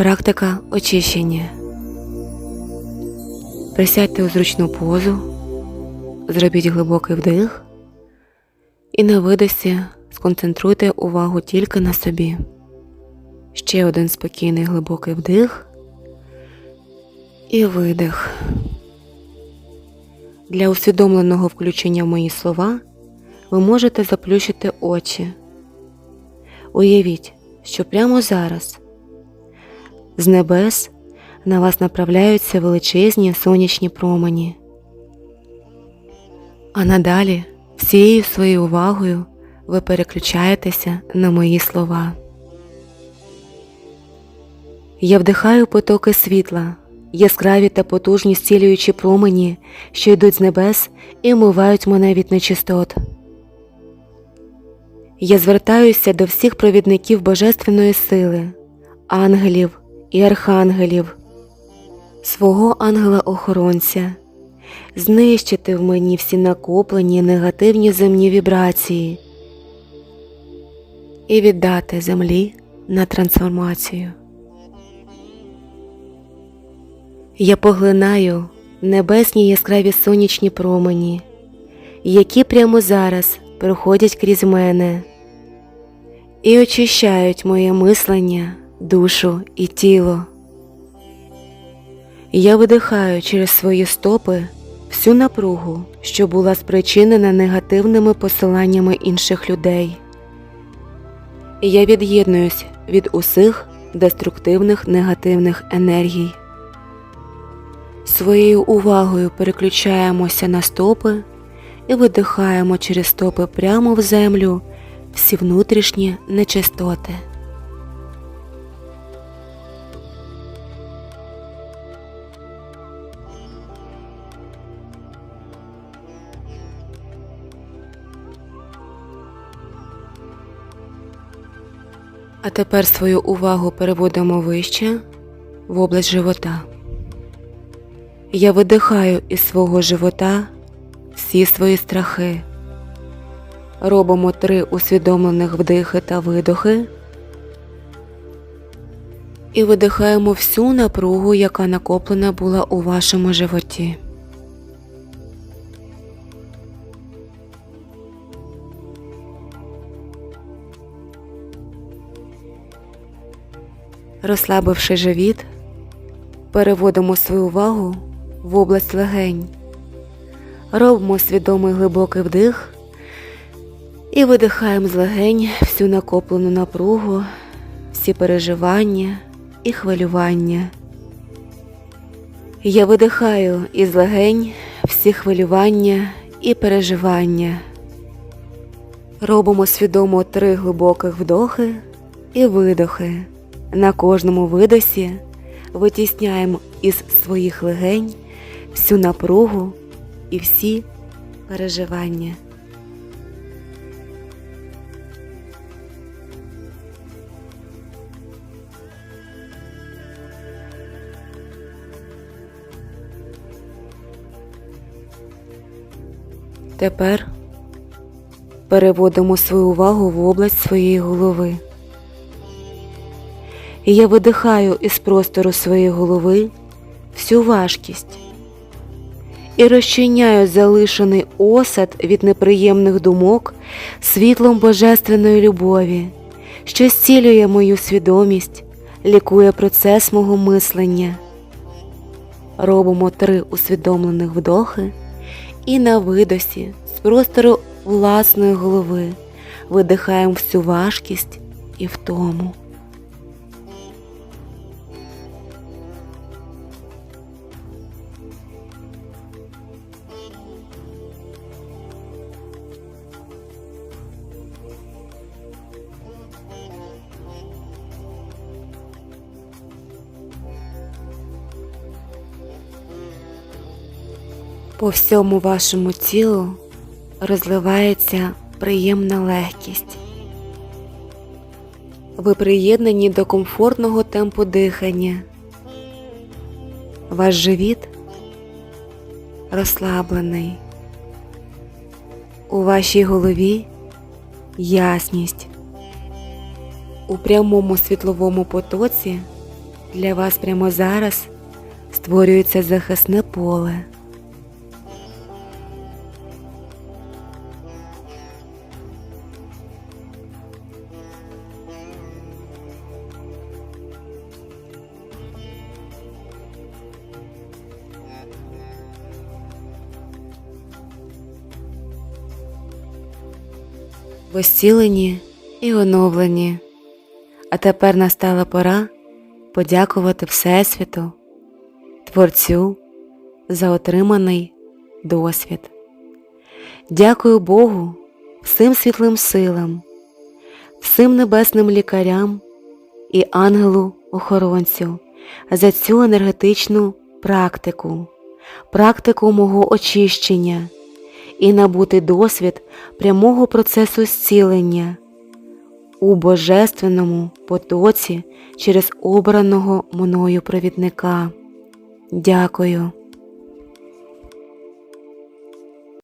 Практика очищення. Присядьте у зручну позу, зробіть глибокий вдих і на видосі сконцентруйте увагу тільки на собі. Ще один спокійний глибокий вдих і видих. Для усвідомленого включення в мої слова ви можете заплющити очі. Уявіть, що прямо зараз з небес на вас направляються величезні сонячні промені. А надалі всією своєю увагою ви переключаєтеся на мої слова. Я вдихаю потоки світла, яскраві та потужні зцілюючі промені, що йдуть з небес і омивають мене від нечистот. Я звертаюся до всіх провідників божественної сили, ангелів і архангелів, свого ангела-охоронця, знищити в мені всі накоплені негативні земні вібрації і віддати землі на трансформацію. Я поглинаю небесні яскраві сонячні промені, які прямо зараз проходять крізь мене і очищають моє мислення, душу і тіло. Я видихаю через свої стопи всю напругу, що була спричинена негативними посиланнями інших людей. Я від'єднуюсь від усіх деструктивних негативних енергій. Своєю увагою переключаємося на стопи і видихаємо через стопи прямо в землю всі внутрішні нечистоти. А тепер свою увагу переводимо вище в область живота. Я видихаю із свого живота всі свої страхи. Робимо три усвідомлених вдихи та видохи. І видихаємо всю напругу, яка накоплена була у вашому животі. Розслабивши живіт, переводимо свою увагу в область легень. Робимо свідомий глибокий вдих і видихаємо з легень всю накоплену напругу, всі переживання і хвилювання. Я видихаю із легень всі хвилювання і переживання. Робимо свідомо три глибоких вдохи і видохи. На кожному видосі витісняємо із своїх легень всю напругу і всі переживання. Тепер переводимо свою увагу в область своєї голови. І я видихаю із простору своєї голови всю важкість і розчиняю залишений осад від неприємних думок світлом божественної любові, що зцілює мою свідомість, лікує процес мого мислення. Робимо три усвідомлених вдохи і на видосі з простору власної голови видихаємо всю важкість і втому. По всьому вашому тілу розливається приємна легкість. Ви приєднані до комфортного темпу дихання. Ваш живіт розслаблений. У вашій голові ясність. У прямому світловому потоці Для вас прямо зараз створюється захисне поле. Ви і оновлені. А тепер настала пора подякувати Всесвіту, Творцю за отриманий досвід. Дякую Богу, всім світлим силам, всім небесним лікарям і ангелу-охоронцю за цю енергетичну практику, практику мого очищення і набути досвід прямого процесу зцілення у божественному потоці через обраного мною провідника. Дякую.